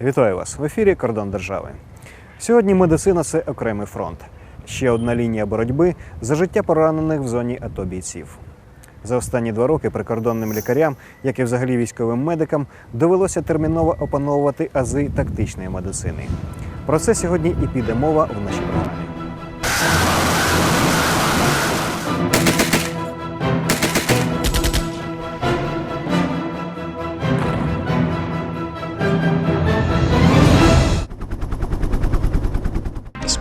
Вітаю вас в ефірі Кордон Держави. Сьогодні медицина це окремий фронт. Ще одна лінія боротьби за життя поранених в зоні АТО бійців. За останні два роки прикордонним лікарям, як і взагалі військовим медикам, довелося терміново опановувати ази тактичної медицини. Про це сьогодні і піде мова в нашій програмі.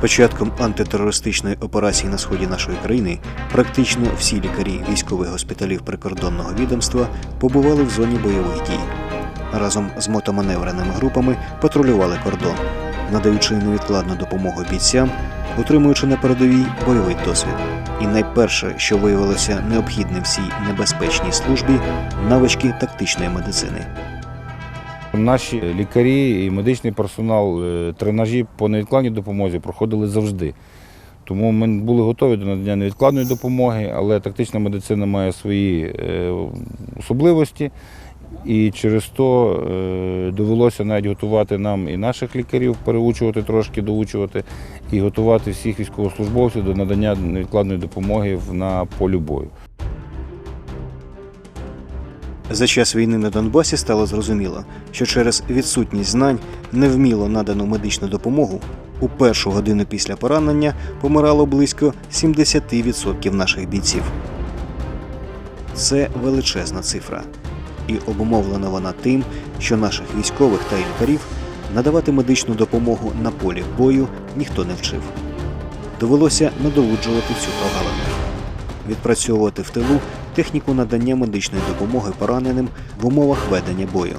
Початком антитерористичної операції на сході нашої країни практично всі лікарі військових госпіталів прикордонного відомства побували в зоні бойових дій. Разом з мотоманевреними групами патрулювали кордон, надаючи невідкладну допомогу бійцям, отримуючи на передовій бойовий досвід. І найперше, що виявилося необхідним в цій небезпечній службі навички тактичної медицини. Наші лікарі і медичний персонал е, тренажі по невідкладній допомозі проходили завжди. Тому ми були готові до надання невідкладної допомоги, але тактична медицина має свої е, особливості. І через то е, довелося навіть готувати нам і наших лікарів, переучувати трошки, доучувати, і готувати всіх військовослужбовців до надання невідкладної допомоги на полі бою. За час війни на Донбасі стало зрозуміло, що через відсутність знань, невміло надану медичну допомогу, у першу годину після поранення помирало близько 70% наших бійців. Це величезна цифра. І обумовлена вона тим, що наших військових та лікарів надавати медичну допомогу на полі бою ніхто не вчив. Довелося надолуджувати цю прогалину відпрацьовувати в тилу техніку надання медичної допомоги пораненим в умовах ведення бою,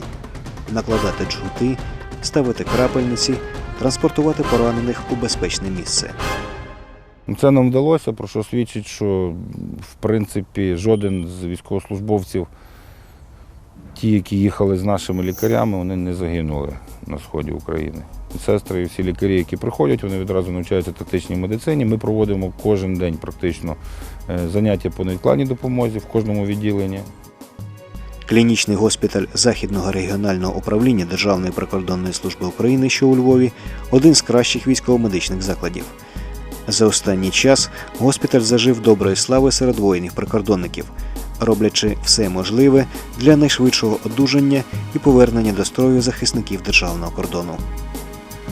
накладати джгути, ставити крапельниці, транспортувати поранених у безпечне місце. Це нам вдалося, про що свідчить, що в принципі жоден з військовослужбовців, ті, які їхали з нашими лікарями, вони не загинули на сході України. Сестри і всі лікарі, які приходять, вони відразу навчаються тактичній медицині. Ми проводимо кожен день практично е, заняття по невідкладній допомозі в кожному відділенні. Клінічний госпіталь Західного регіонального управління Державної прикордонної служби України, що у Львові, один з кращих військово-медичних закладів. За останній час госпіталь зажив доброї слави серед воїнів-прикордонників, роблячи все можливе для найшвидшого одужання і повернення до строю захисників державного кордону.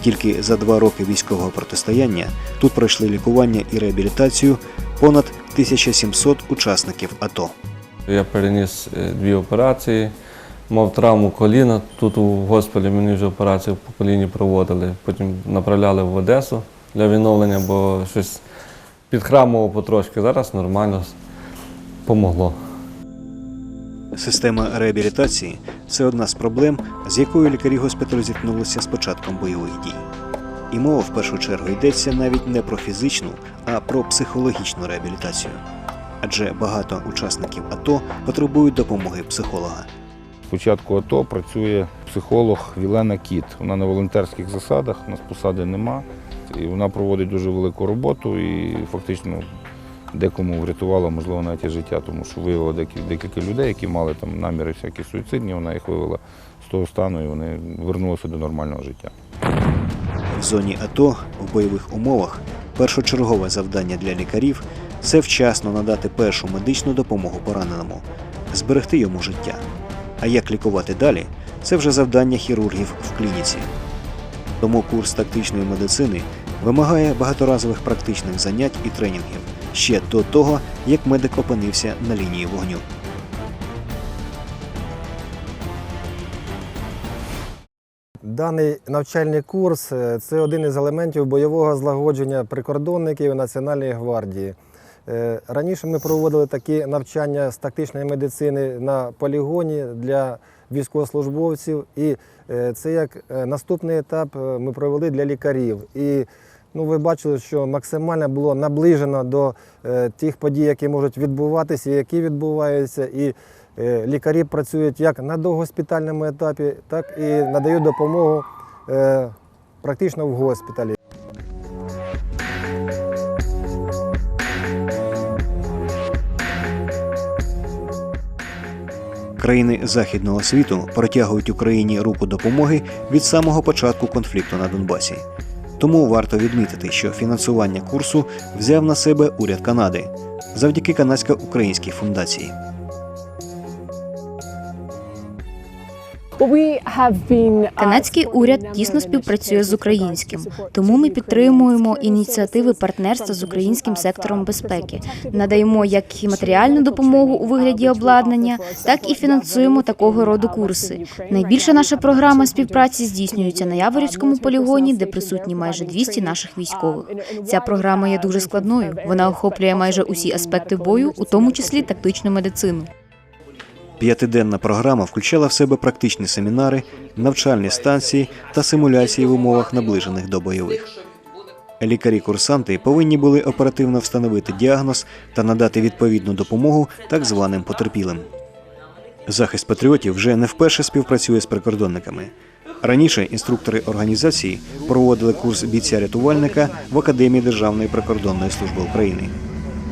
Тільки за два роки військового протистояння тут пройшли лікування і реабілітацію понад 1700 учасників АТО. Я переніс е, дві операції, мав травму коліна. Тут у госпіталі мені вже операцію по коліні проводили. Потім направляли в Одесу для відновлення, бо щось підхрамувало потрошки. Зараз нормально помогло. Система реабілітації це одна з проблем, з якою лікарі госпіталю зіткнулися з початком бойових дій. І мова в першу чергу йдеться навіть не про фізичну, а про психологічну реабілітацію. Адже багато учасників АТО потребують допомоги психолога. З початку АТО працює психолог Вілена Кіт. Вона на волонтерських засадах, у нас посади нема. І вона проводить дуже велику роботу і фактично декому врятувала, можливо, навіть і життя, тому що виявила деякі- декілька людей, які мали там наміри всякі суїцидні, вона їх вивела з того стану і вони вернулися до нормального життя. В зоні АТО в бойових умовах першочергове завдання для лікарів це вчасно надати першу медичну допомогу пораненому, зберегти йому життя. А як лікувати далі це вже завдання хірургів в клініці. Тому курс тактичної медицини вимагає багаторазових практичних занять і тренінгів ще до того, як медик опинився на лінії вогню. Даний навчальний курс е, це один із елементів бойового злагодження прикордонників Національної гвардії. Е, Раніше ми проводили такі навчання з тактичної медицини на полігоні для військовослужбовців, і е, це як наступний етап ми провели для лікарів. І ну, ви бачили, що максимально було наближено до е, тих подій, які можуть відбуватися, які відбуваються. І Е, Лікарі працюють як на догоспітальному етапі, так і надають допомогу е, практично в госпіталі. Країни західного світу протягують Україні руку допомоги від самого початку конфлікту на Донбасі. Тому варто відмітити, що фінансування курсу взяв на себе уряд Канади завдяки канадсько-українській фундації. Канадський уряд тісно співпрацює з українським, тому ми підтримуємо ініціативи партнерства з українським сектором безпеки, надаємо як і матеріальну допомогу у вигляді обладнання, так і фінансуємо такого роду курси. Найбільша наша програма співпраці здійснюється на Яворівському полігоні, де присутні майже 200 наших військових. Ця програма є дуже складною. Вона охоплює майже усі аспекти бою, у тому числі тактичну медицину. П'ятиденна програма включала в себе практичні семінари, навчальні станції та симуляції в умовах наближених до бойових. Лікарі-курсанти повинні були оперативно встановити діагноз та надати відповідну допомогу так званим потерпілим. Захист патріотів вже не вперше співпрацює з прикордонниками. Раніше інструктори організації проводили курс бійця-рятувальника в Академії Державної прикордонної служби України.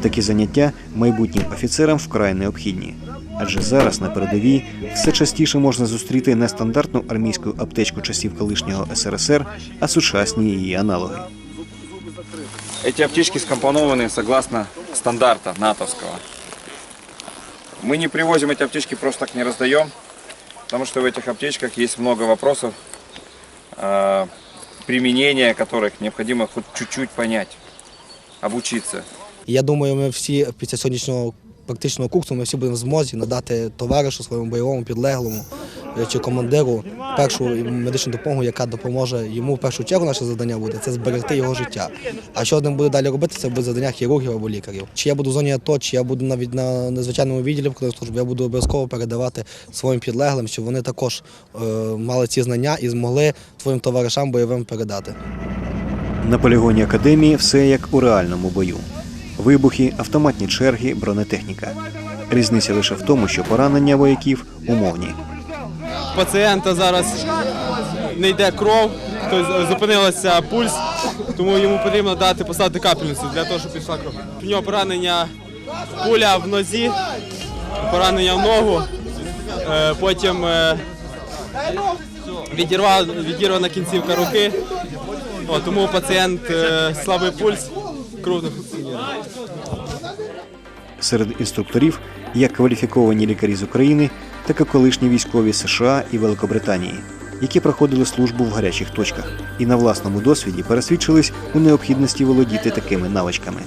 Такі заняття майбутнім офіцерам вкрай необхідні, адже зараз на передовій все частіше можна зустріти не стандартну армійську аптечку часів колишнього СРСР, а сучасні її аналоги. Эти аптечки скомпонованы согласно стандарта натовского. Мы не привозим эти аптечки, просто так не раздаем, потому что в этих аптечках есть много вопросов, э, применения которых необходимо хоть чуть-чуть понять, обучиться. І Я думаю, ми всі після сьогоднішнього практичного курсу ми всі будемо в змозі надати товаришу своєму бойовому підлеглому чи командиру першу медичну допомогу, яка допоможе йому в першу чергу. Наше завдання буде це зберегти його життя. А що ним буде далі робити, це буде завдання хірургів або лікарів. Чи я буду в зоні АТО, чи я буду навіть на незвичайному відділі в службі, я буду обов'язково передавати своїм підлеглим, щоб вони також е, мали ці знання і змогли своїм товаришам бойовим передати. На полігоні академії все як у реальному бою: вибухи, автоматні черги, бронетехніка. Різниця лише в тому, що поранення вояків умовні. пацієнта зараз не йде кров, тобто зупинилася пульс, тому йому потрібно дати поставити капельницю для того, щоб пішла кров. У нього поранення пуля в нозі, поранення в ногу, е, потім е, відірвана кінцівка руки, тому пацієнт е, слабий пульс, кров. Серед інструкторів як кваліфіковані лікарі з України, так і колишні військові США і Великобританії, які проходили службу в гарячих точках і на власному досвіді пересвідчились у необхідності володіти такими навичками.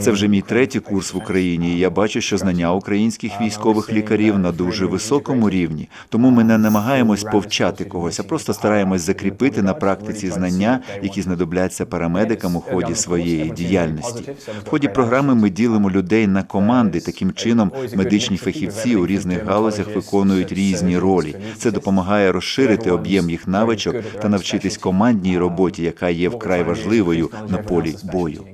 Це вже мій третій курс в Україні. і Я бачу, що знання українських військових лікарів на дуже високому рівні. Тому ми не намагаємось повчати когось, а просто стараємось закріпити на практиці знання, які знадобляться парамедикам у ході своєї діяльності. В ході програми ми ділимо людей на команди. Таким чином, медичні фахівці у різних галузях виконують різні ролі. Це допомагає розширити об'єм їх навичок та навчитись командній роботі, яка є вкрай важливою на полі бою.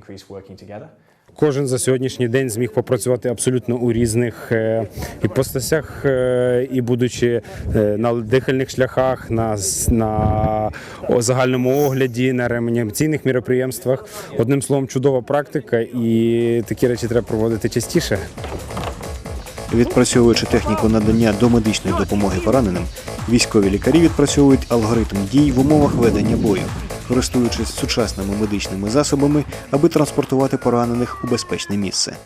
Кожен за сьогоднішній день зміг попрацювати абсолютно у різних е, іпостасях, е, і будучи е, на дихальних шляхах, на, на загальному огляді, на реанімаційних міроприємствах. Одним словом, чудова практика, і такі речі треба проводити частіше. Відпрацьовуючи техніку надання домедичної допомоги пораненим, військові лікарі відпрацьовують алгоритм дій в умовах ведення бою, користуючись сучасними медичними засобами, аби транспортувати поранених у безпечне місце.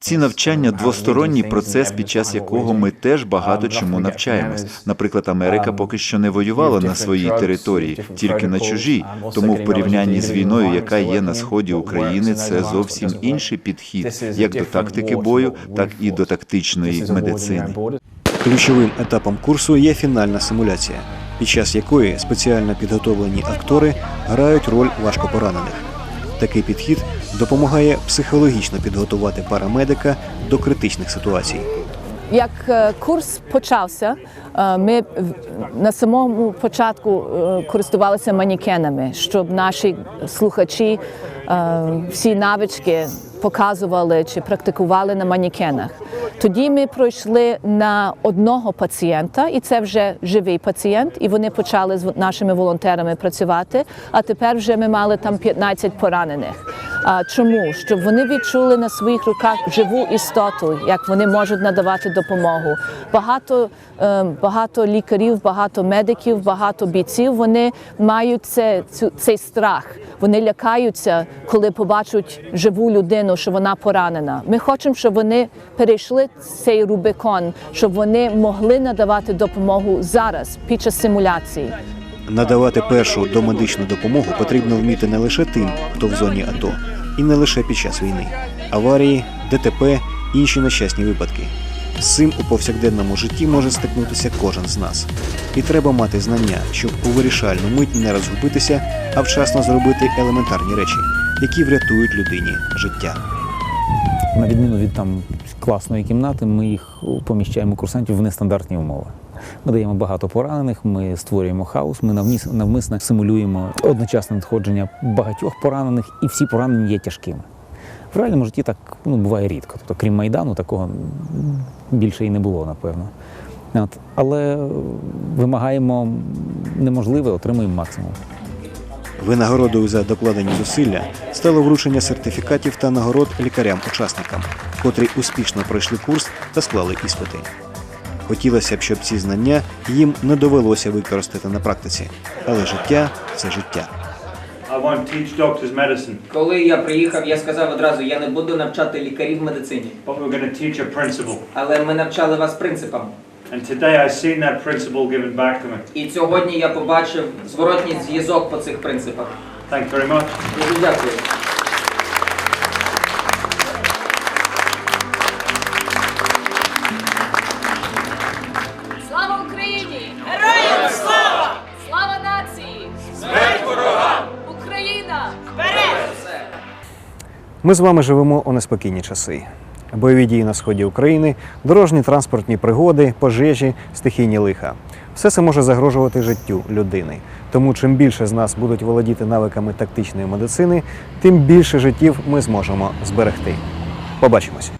Ці навчання двосторонній процес, під час якого ми теж багато чому навчаємось. Наприклад, Америка поки що не воювала на своїй території, тільки на чужій. Тому в порівнянні з війною, яка є на сході України, це зовсім інший підхід, як до тактики бою, так і до тактичної медицини. Ключовим етапом курсу є фінальна симуляція, під час якої спеціально підготовлені актори грають роль важкопоранених. Такий підхід допомагає психологічно підготувати парамедика до критичних ситуацій. Як е, курс почався, е, ми на самому початку е, користувалися манікенами, щоб наші слухачі всі навички показували чи практикували на манікенах. Тоді ми пройшли на одного пацієнта, і це вже живий пацієнт, і вони почали з нашими волонтерами працювати. А тепер вже ми мали там 15 поранених. А чому? Щоб вони відчули на своїх руках живу істоту, як вони можуть надавати допомогу. Багато, е, багато лікарів, багато медиків, багато бійців вони мають це, цю, цей страх. Вони лякаються, коли побачать живу людину, що вона поранена. Ми хочемо, щоб вони перейшли цей Рубикон, щоб вони могли надавати допомогу зараз під час симуляції. Надавати першу домедичну допомогу потрібно вміти не лише тим, хто в зоні АТО, і не лише під час війни. Аварії, ДТП, інші нещасні випадки. З цим у повсякденному житті може стикнутися кожен з нас. І треба мати знання, щоб у вирішальну мить не розгубитися, а вчасно зробити елементарні речі, які врятують людині життя. На відміну від там класної кімнати, ми їх поміщаємо курсантів в нестандартні умови. Ми даємо багато поранених, ми створюємо хаос, ми навмис- навмисно симулюємо одночасне надходження багатьох поранених, і всі поранені є тяжкими. В реальному житті так ну, буває рідко. Тобто, крім Майдану, такого більше і не було, напевно. От. Але вимагаємо неможливе, отримуємо максимум. Винагородою за докладені зусилля стало вручення сертифікатів та нагород лікарям-учасникам, котрі успішно пройшли курс та склали іспити. Хотілося б, щоб ці знання їм не довелося використати на практиці, але життя це життя. Коли я приїхав, я сказав одразу, я не буду навчати лікарів медицині, але ми навчали вас принципам. And today I've seen that principle given back to me. І сьогодні я побачив зворотній зв'язок по цих принципах. Thank you very much. Дуже дякую. Слава Україні! Героям слава! Слава нації! Смерть ворогам! Україна! Ми з вами живемо у неспокійні часи. Бойові дії на сході України, дорожні транспортні пригоди, пожежі, стихійні лиха. Все це може загрожувати життю людини. Тому чим більше з нас будуть володіти навиками тактичної медицини, тим більше життів ми зможемо зберегти. Побачимось!